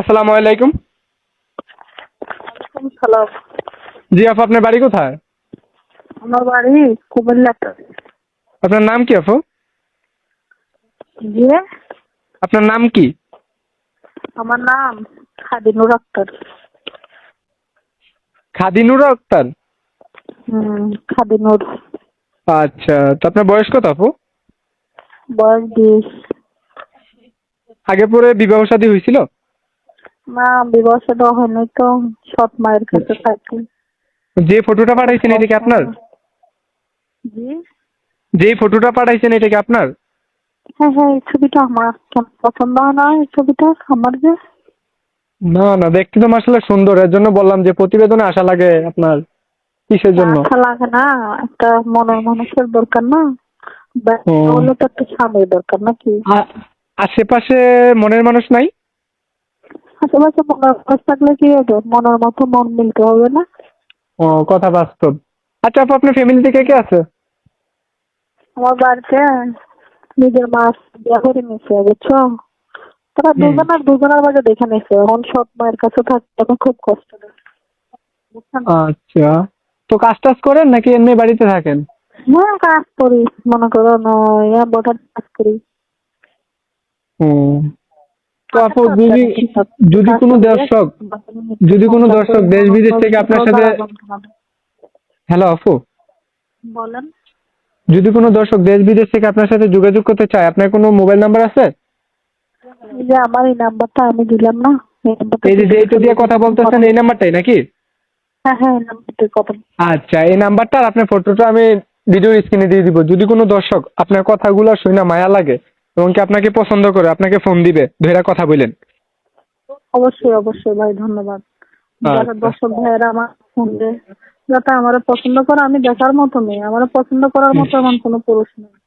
আসসালামু আলাইকুম। সালাম। জি আপু আপনার বাড়ি কোথায়? আমার বাড়ি কুমিল্লাতে আপনার নাম কি আপু? জি আপনার নাম কি? আমার নাম খাদিনুর আক্তার। খাদিনুর আক্তার? হুম খাদিনুর। আচ্ছা তো আপনার বয়স কত আপু? বয়স বিশ। আগে পরে বিবাহ শাদী হয়েছিল? না বিবাহ সাদা হয়নি তো সৎ মায়ের কাছে থাকি। যে ফটোটা পাঠাইছেন এটা কি আপনার? জি। যে ফটোটা পাঠাইছেন এটা কি আপনার? হ্যাঁ হ্যাঁ এই ছবিটা আমার। কেন পছন্দ হয় না এই ছবিটা আমার যে? না না দেখতে তো মাসাল্লাহ সুন্দর। এর জন্য বললাম যে প্রতিবেদনে আশা লাগে আপনার কিসের জন্য? আশা লাগে না একটা মনের মানুষের দরকার না। হলে তো একটা স্বামীর দরকার নাকি? আশেপাশে মনের মানুষ নাই? আশেপাশে মনের মানুষ থাকলে কি হবে? মনের মতো মন মিলতে হবে না? ও কথা বাস্তব। আচ্ছা আপু আপনার ফ্যামিলিতে কে কে আছে? আমার বাড়িতে নিজের মা বিয়ে করে নিছে বুঝছ? তারা হুম। দুজনের দুজনের বাজে দেখে নিছে এখন সৎ মায়ের কাছে থাকতে আমার খুব কষ্ট? আচ্ছা। তো কাজ টাজ করেন নাকি এমনি বাড়িতে থাকেন? হ্যাঁ কাজ করি। মনে করো না বোটার কাজ করি। হুম। তো আপু যদি যদি কোনো দর্শক যদি কোনো দর্শক দেশ বিদেশ থেকে আপনার সাথে হ্যালো আপু। বলেন। যদি কোনো দর্শক দেশ বিদেশ থেকে আপনার সাথে যোগাযোগ করতে চায় আপনার কোনো মোবাইল নাম্বার আছে? যে আমার এই নাম্বারটা আমি দিলাম না এই যে যেটা দিয়ে কথা বলতেছেন এই নাম্বারটাই নাকি? হ্যাঁ হ্যাঁ এই নাম্বারটাই কথা আচ্ছা এই নাম্বারটা আর আপনার ফটোটা আমি ভিডিও স্ক্রিনে দিয়ে দিব। যদি কোনো দর্শক আপনার কথাগুলো শুনে মায়া লাগে এবং কি আপনাকে পছন্দ করে আপনাকে ফোন দিবে ধৈরা কথা বলেন। অবশ্যই অবশ্যই ভাই ধন্যবাদ। যারা আচ্ছা। দর্শক ভাইয়েরা আমার ফোন দেয় যাতে আমার পছন্দ করে আমি দেখার মতো মেয়ে আমার পছন্দ করার মতো এমন কোনো পুরুষ নেই।